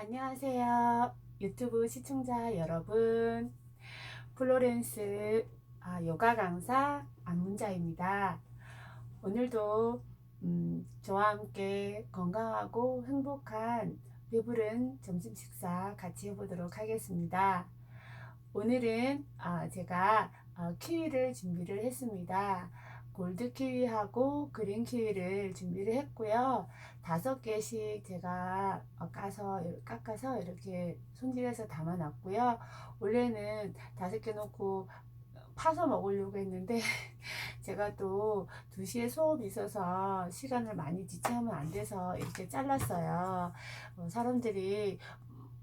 안녕하세요. 유튜브 시청자 여러분. 플로렌스 아, 요가 강사 안문자입니다. 오늘도 음, 저와 함께 건강하고 행복한 배부른 점심 식사 같이 해보도록 하겠습니다. 오늘은 아, 제가 어, 키위를 준비를 했습니다. 골드 키위하고 그린 키위를 준비를 했고요. 다섯 개씩 제가 어, 까서 깎아서 이렇게 손질해서 담아놨고요. 원래는 다섯 개 넣고 파서 먹으려고 했는데 제가 또 2시에 수업이 있어서 시간을 많이 지체하면 안 돼서 이렇게 잘랐어요. 어, 사람들이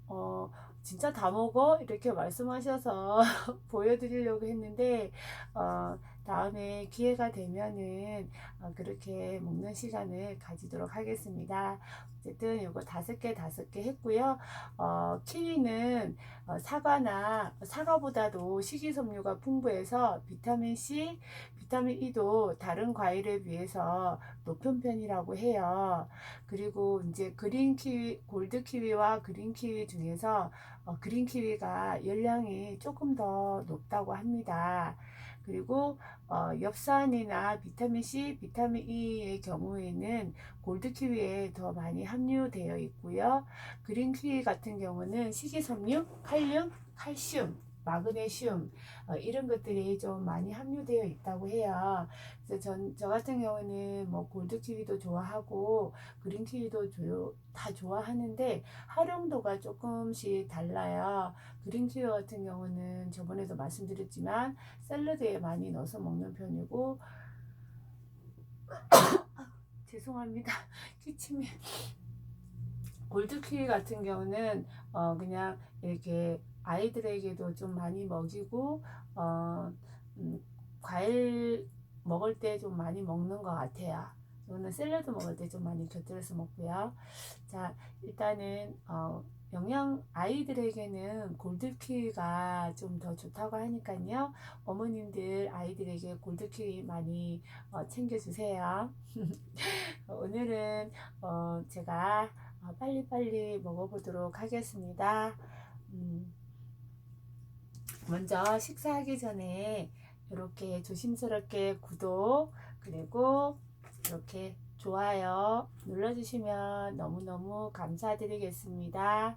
어, 진짜 다 먹어? 이렇게 말씀하셔서 보여드리려고 했는데 어, 다음에 기회가 되면은 어, 그렇게 먹는 시간을 가지도록 하겠습니다. 어쨌든 이거 다섯 개 다섯 개 했고요. 어, 키위는 어, 사과나 사과보다도 식이섬유가 풍부해서 비타민 C, 비타민 E도 다른 과일에 비해서 높은 편이라고 해요. 그리고 이제 그린 키위, 골드 키위와 그린 키위 중에서 어, 그린 키위가 열량이 조금 더 높다고 합니다. 그리고 어, 엽산이나 비타민 C, 비타민 E의 경우에는 골드 키위에 더 많이 함유되어 있고요. 그린 키위 같은 경우는 식이섬유, 칼륨, 칼슘, 마그네슘 어, 이런 것들이 좀 많이 함유되어 있다고 해요. 그래서 전, 저 같은 경우는 뭐 골드 키위도 좋아하고 그린 키위도 조, 다 좋아하는데 활용도가 조금씩 달라요. 그린 키위 같은 경우는 저번에도 말씀드렸지만 샐러드에 많이 넣어서 먹는 편이고 죄송합니다. 기침이 골드 키위 같은 경우는 어 그냥 이렇게 아이들에게도 좀 많이 먹이고 어 음, 과일 먹을 때 좀 많이 먹는 것 같아요. 저는 샐러드 먹을 때 좀 많이 곁들여서 먹고요. 자 일단은 어 영양 아이들에게는 골드키위가 좀 더 좋다고 하니까요. 어머님들 아이들에게 골드키위 많이 어, 챙겨주세요. 오늘은 어, 제가 어, 빨리빨리 먹어보도록 하겠습니다. 음, 먼저 식사하기 전에 이렇게 조심스럽게 구독 그리고 이렇게 좋아요 눌러주시면 너무너무 감사드리겠습니다.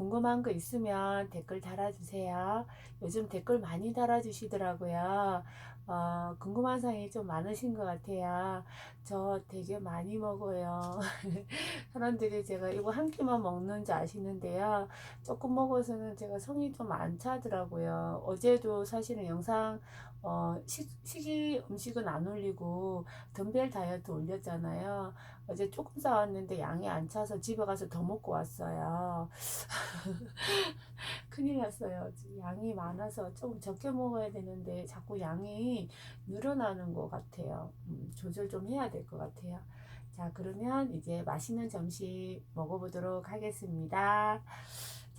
궁금한 거 있으면 댓글 달아주세요. 요즘 댓글 많이 달아주시더라고요. 어, 궁금한 사항이 좀 많으신 것 같아요. 저 되게 많이 먹어요. 사람들이 제가 이거 한 끼만 먹는 줄 아시는데요. 조금 먹어서는 제가 성이 좀 안 차더라고요. 어제도 사실은 영상 어, 식, 식이 음식은 안 올리고 덤벨 다이어트 올렸잖아요. 어제 조금 싸왔는데 양이 안 차서 집에 가서 더 먹고 왔어요. 큰일 났어요. 양이 많아서 조금 적게 먹어야 되는데 자꾸 양이 늘어나는 것 같아요. 음, 조절 좀 해야 될 것 같아요. 자, 그러면 이제 맛있는 점심 먹어보도록 하겠습니다.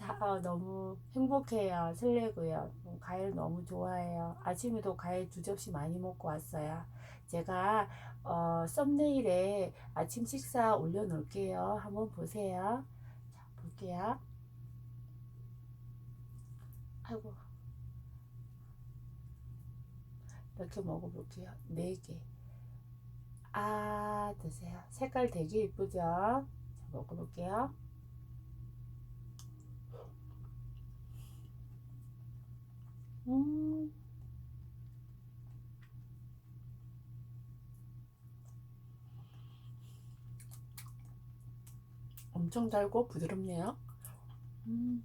자, 어, 너무 행복해요. 설레고요. 음, 과일 너무 좋아해요. 아침에도 과일 두 접시 많이 먹고 왔어요. 제가 어, 썸네일에 아침 식사 올려놓을게요. 한번 보세요. 자, 볼게요. 아이고, 이렇게 먹어볼게요. 네 개. 아, 드세요. 색깔 되게 이쁘죠? 자, 먹어볼게요. 음. 엄청 달고 부드럽네요. 음.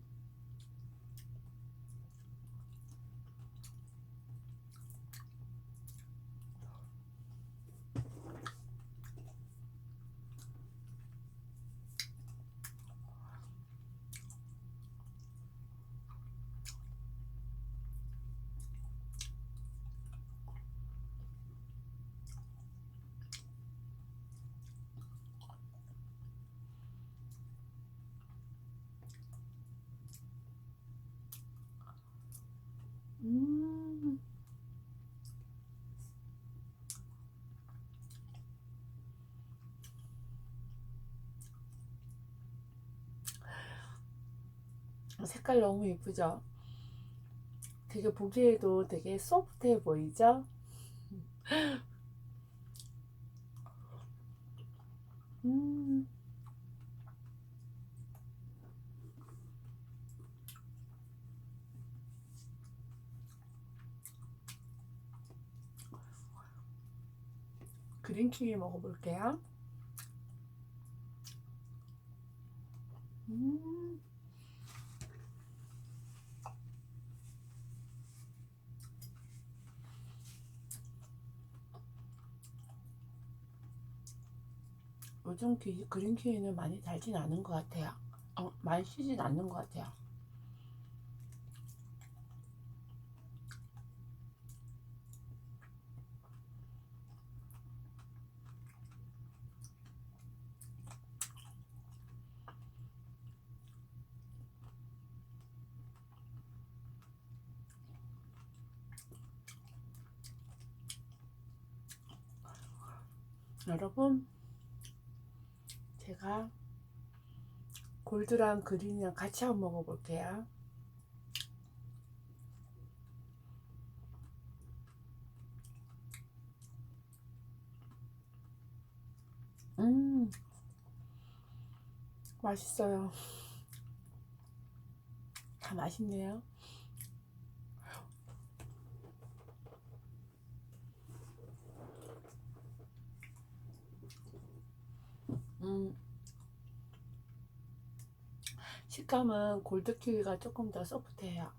색깔 너무 예쁘죠? 되게 보기에도 되게 소프트해 보이죠? 음. 그린 키위 먹어볼게요. 음. 요즘 키, 그린 키위는 많이 달진 않은 것 같아요. 어, 많이 시진 않는 것 같아요. 여러분, 제가 골드랑 그린이랑 같이 한번 먹어볼게요. 음, 맛있어요. 다 맛있네요. 음, 식감은 골드 키위가 조금 더 소프트해요.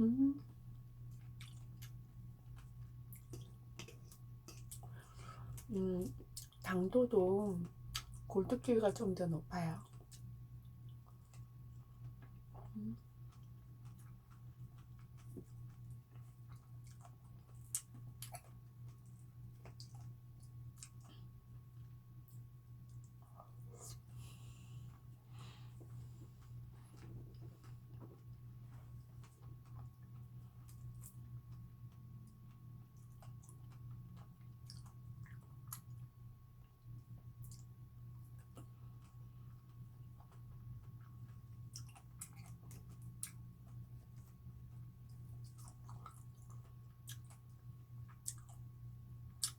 음, 음, 당도도 골드 키위가 좀 더 높아요. 음,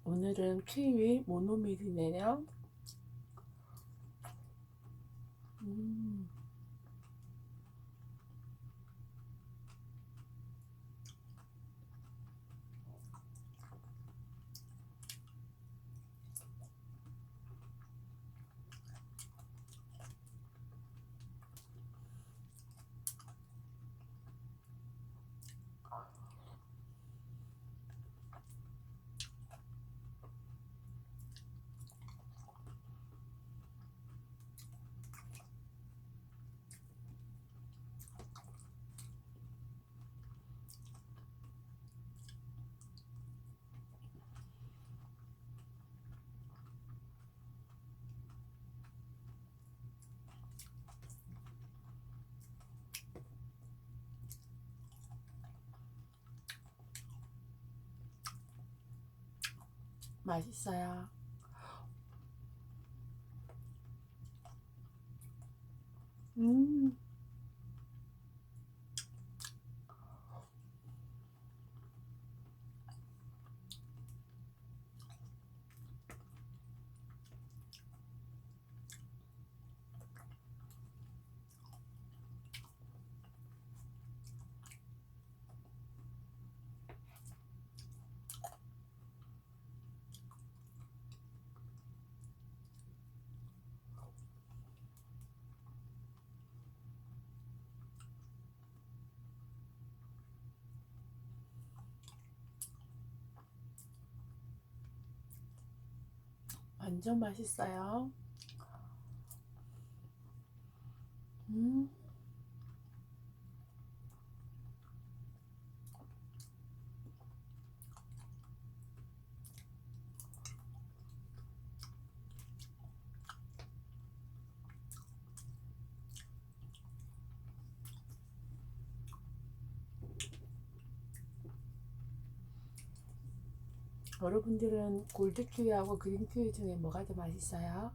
오늘은 키위 모노밀이네요. 음, 맛있어요. 완전 맛있어요. 음. 여러분들은 골드 키위하고 그린 키위 중에 뭐가 더 맛있어요?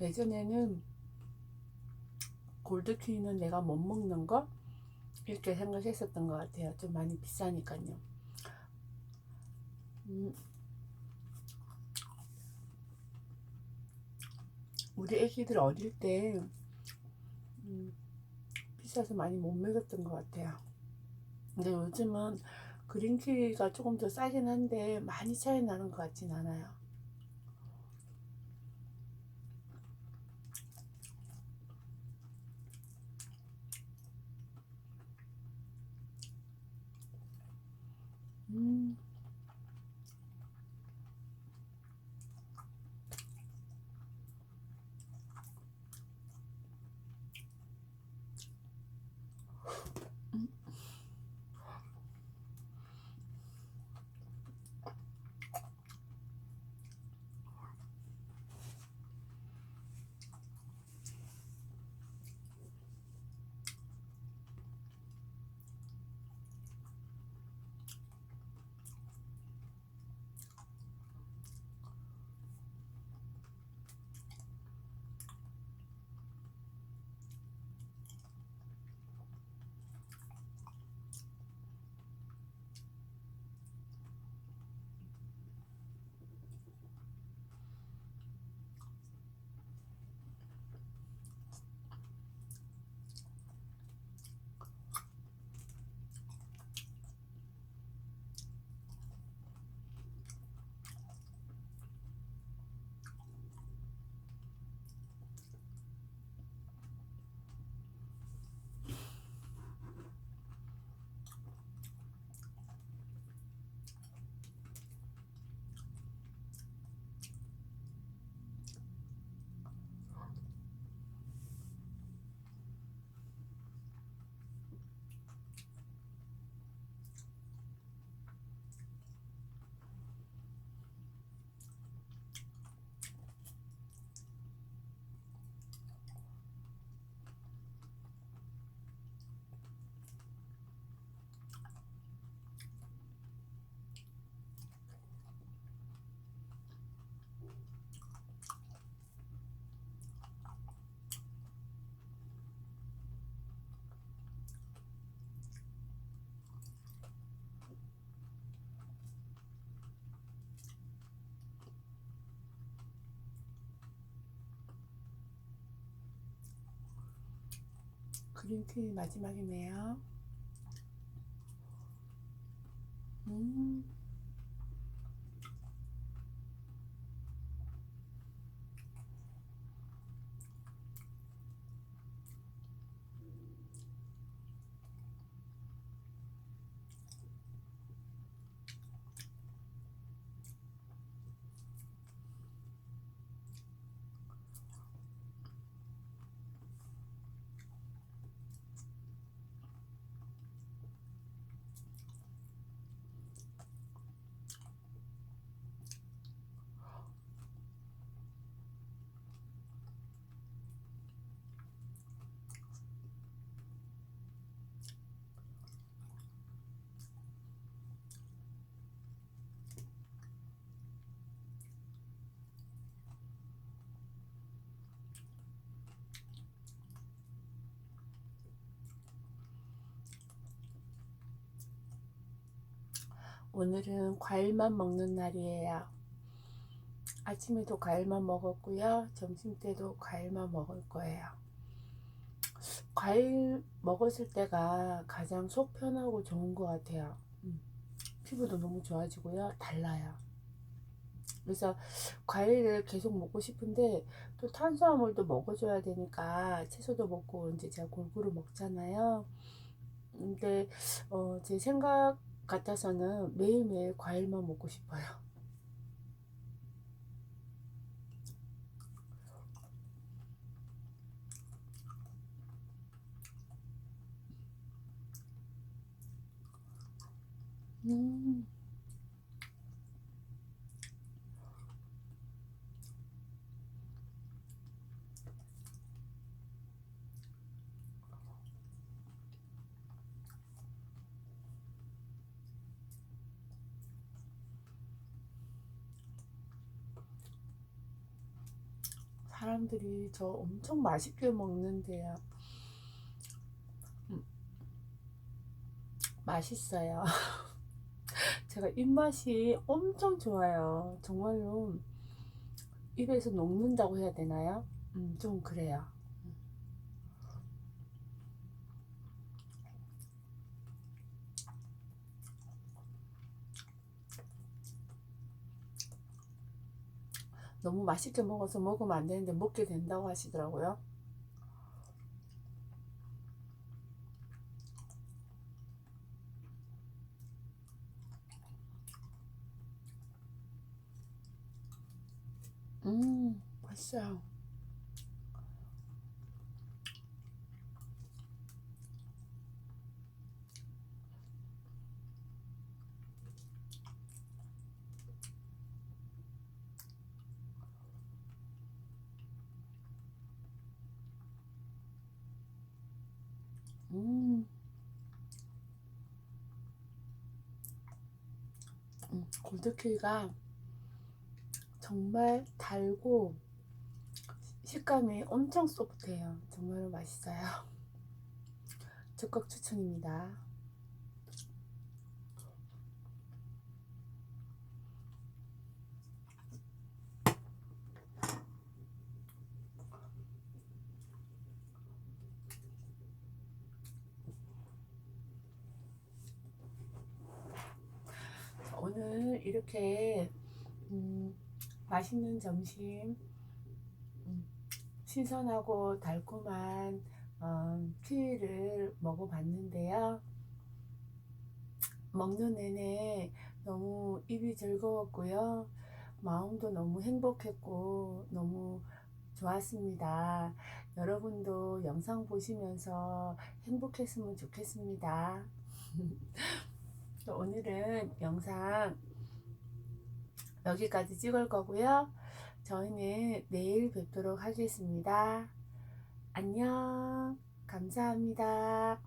예전에는 골드 키위는 내가 못 먹는 거 이렇게 생각했었던 것 같아요. 좀 많이 비싸니까요. 음, 우리 애기들 어릴 때 음, 비싸서 많이 못 먹었던 것 같아요. 근데 요즘은 그린키위가 조금 더 싸긴 한데 많이 차이 나는 것 같진 않아요. 그린키위 마지막이네요. 음, 오늘은 과일만 먹는 날이에요. 아침에도 과일만 먹었고요. 점심 때도 과일만 먹을 거예요. 과일 먹었을 때가 가장 속 편하고 좋은 것 같아요. 음, 피부도 너무 좋아지고요. 달라요. 그래서 과일을 계속 먹고 싶은데 또 탄수화물도 먹어줘야 되니까 채소도 먹고 이제 제가 골고루 먹잖아요. 근데 어, 제 생각 같아서는 매일매일 과일만 먹고 싶어요. 음, 사람들이 저 엄청 맛있게 먹는데요. 음, 맛있어요. 제가 입맛이 엄청 좋아요. 정말로 입에서 녹는다고 해야 되나요? 음, 좀 그래요. 너무 맛있게 먹어서 먹으면 안 되는데 먹게 된다고 하시더라고요. 음, 맛있어요. 음, 음, 골드키위가 정말 달고 식감이 엄청 소프트해요. 정말 맛있어요. 적극 추천입니다. 오늘 이렇게 음, 맛있는 점심, 음, 신선하고 달콤한 어, 키위를 먹어봤는데요. 먹는 내내 너무 입이 즐거웠고요. 마음도 너무 행복했고 너무 좋았습니다. 여러분도 영상 보시면서 행복했으면 좋겠습니다. 오늘은 영상 여기까지 찍을 거고요. 저희는 내일 뵙도록 하겠습니다. 안녕. 감사합니다.